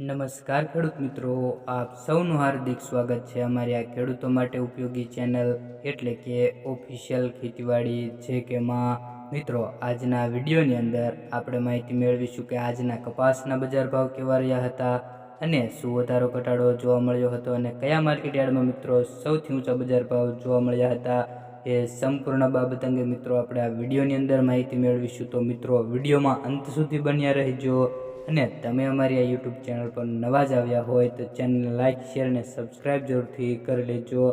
નમસ્કાર ખેડૂત મિત્રો, આપ સૌનું હાર્દિક સ્વાગત છે અમારી આ ખેડૂતો માટે ઉપયોગી ચેનલ એટલે કે ઓફિશિયલ ખેતીવાડી જે કે માં. મિત્રો, આજના વિડીયોની અંદર આપણે માહિતી મેળવીશું કે આજના કપાસના બજાર ભાવ કેવા રહ્યા હતા અને શું વધારો ઘટાડો જોવા મળ્યો હતો અને કયા માર્કેટ યાર્ડમાં મિત્રો સૌથી ઊંચા બજાર ભાવ જોવા મળ્યા હતા એ સંપૂર્ણ બાબત અંગે મિત્રો આપણે આ વિડીયોની અંદર માહિતી મેળવીશું. તો મિત્રો, વિડીયોમાં અંત સુધી બન્યા રહેજો. અને તમે અમારી આ યુટ્યુબ ચેનલ પર નવા જ આવ્યા હોય તો ચેનલને લાઇક શેર અને સબસ્ક્રાઈબ જરૂરથી કરી લેજો.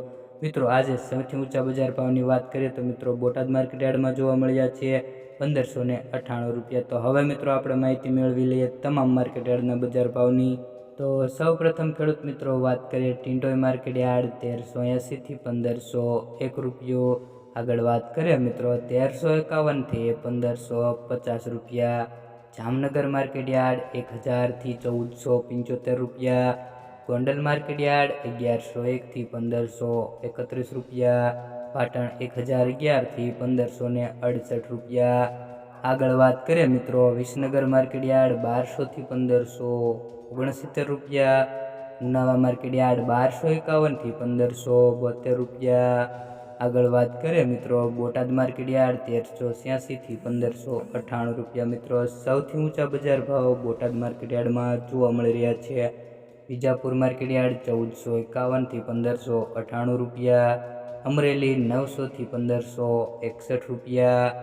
મિત્રો, આજે સૌથી ઊંચા બજાર ભાવની વાત કરીએ તો મિત્રો બોટાદ માર્કેટ યાર્ડમાં જોવા મળ્યા છે પંદરસો ને અઠ્ઠાણું રૂપિયા. તો હવે મિત્રો આપણે માહિતી મેળવી લઈએ તમામ માર્કેટ યાર્ડના બજાર ભાવની. તો સૌ પ્રથમ ખેડૂત મિત્રો વાત કરીએ ટિન્ટોય માર્કેટ યાર્ડ તેરસો એંસીથી પંદરસો એક રૂપિયો. આગળ વાત કરીએ મિત્રો તેરસો એકાવનથી પંદરસો પચાસ રૂપિયા. જામનગર માર્કેટ યાર્ડ એક હજારથી ચૌદસો પંચોતેર રૂપિયા, ગોંડલ માર્કેટ યાર્ડ અગિયારસો એકથી પંદરસો એકત્રીસ રૂપિયા, પાટણ એક હજાર અગિયારથી પંદરસો ને અડસઠ રૂપિયા. આગળ વાત કરીએ મિત્રો, વિસનગર માર્કેટ યાર્ડ બારસોથી પંદરસો ઓગણસિત્તેર રૂપિયા, ઉનાવા માર્કેટ યાર્ડ બારસો એકાવનથી પંદરસો બોતેર રૂપિયા. આગળ વાત કરીએ, મિત્રો. બોટાદ માર્કેટ યાર્ડ તેરસો છ્યાસીથી પંદરસો અઠ્ઠાણું રૂપિયા. મિત્રો, સૌથી ઊંચા બજાર ભાવ બોટાદ માર્કેટ યાર્ડમાં જોવા મળી રહ્યા છે. વિજાપુર માર્કેટ યાર્ડ ચૌદસો એકાવનથી પંદરસો અઠ્ઠાણું રૂપિયા. અમરેલી નવસોથી પંદરસો એકસઠ રૂપિયા.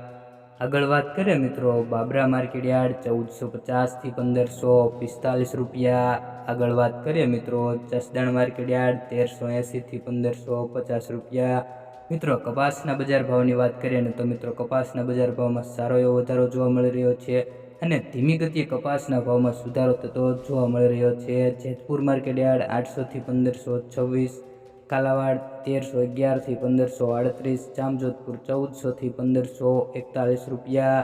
આગળ વાત કરીએ, મિત્રો. બાબરા માર્કેટ યાર્ડ ચૌદસો પચાસથી પંદરસો પિસ્તાલીસ રૂપિયા. આગળ વાત કરીએ, મિત્રો. જસદણ માર્કેટ યાર્ડ તેરસો એંસીથી પંદરસો પચાસ રૂપિયા. મિત્રો, કપાસના બજાર ભાવની વાત કરીએ ને તો મિત્રો, કપાસના બજાર ભાવમાં સારો એવો વધારો જોવા મળી રહ્યો છે અને ધીમી ગતિએ કપાસના ભાવમાં સુધારો થતો જોવા મળી રહ્યો છે. જેતપુર માર્કેટ યાર્ડ આઠસોથી પંદરસો છવ્વીસ, કાલાવાડ તેરસો અગિયારથી પંદરસો આડત્રીસ, જામજોધપુર ચૌદસોથી પંદરસો એકતાલીસ રૂપિયા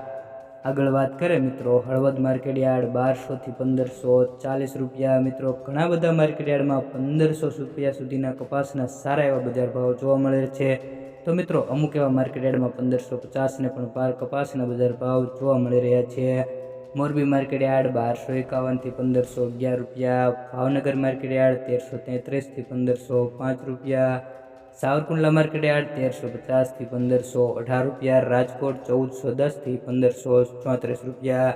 આગળ વાત કરે મિત્રો, હળવદ માર્કેટ યાર્ડ બારસોથી પંદરસો ચાલીસ રૂપિયા. મિત્રો, ઘણા બધા માર્કેટ યાર્ડમાં પંદરસો રૂપિયા સુધીના કપાસના સારા એવા બજાર ભાવ જોવા મળે છે. તો મિત્રો, અમુક એવા માર્કેટયાર્ડમાં પંદરસો પચાસને પણ પાર કપાસના બજાર ભાવ જોવા મળી રહ્યા છે. મોરબી માર્કેટ યાર્ડ બારસો એકાવનથી પંદરસો અગિયાર રૂપિયા. ભાવનગર માર્કેટયાર્ડ તેરસો તેત્રીસથી પંદરસો પાંચ રૂપિયા. સાવરકુંડલા માર્કેટ યાર્ડ તેરસો પચાસથી પંદરસો અઢાર રૂપિયા, રાજકોટ ચૌદસો દસથી પંદરસો ચોત્રીસ રૂપિયા.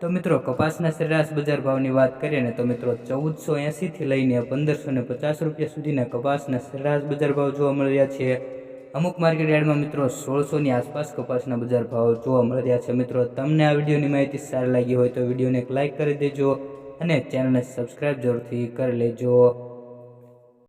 તો મિત્રો, કપાસના સરેરાશ બજાર ભાવની વાત કરીએ ને, તો મિત્રો, ચૌદસો એંસીથી લઈને પંદરસો ને પચાસ રૂપિયા સુધીના કપાસના સરેરાશ બજાર ભાવ જોવા મળી રહ્યા છે. અમુક માર્કેટ યાર્ડમાં મિત્રો, સોળસોની આસપાસ કપાસના બજાર ભાવ જોવા મળી રહ્યા છે. મિત્રો, તમને આ વિડીયોની માહિતી સારી લાગી હોય તો વિડીયોને એક લાઇક કરી દેજો અને ચેનલને સબસ્ક્રાઈબ જરૂરથી કરી લેજો.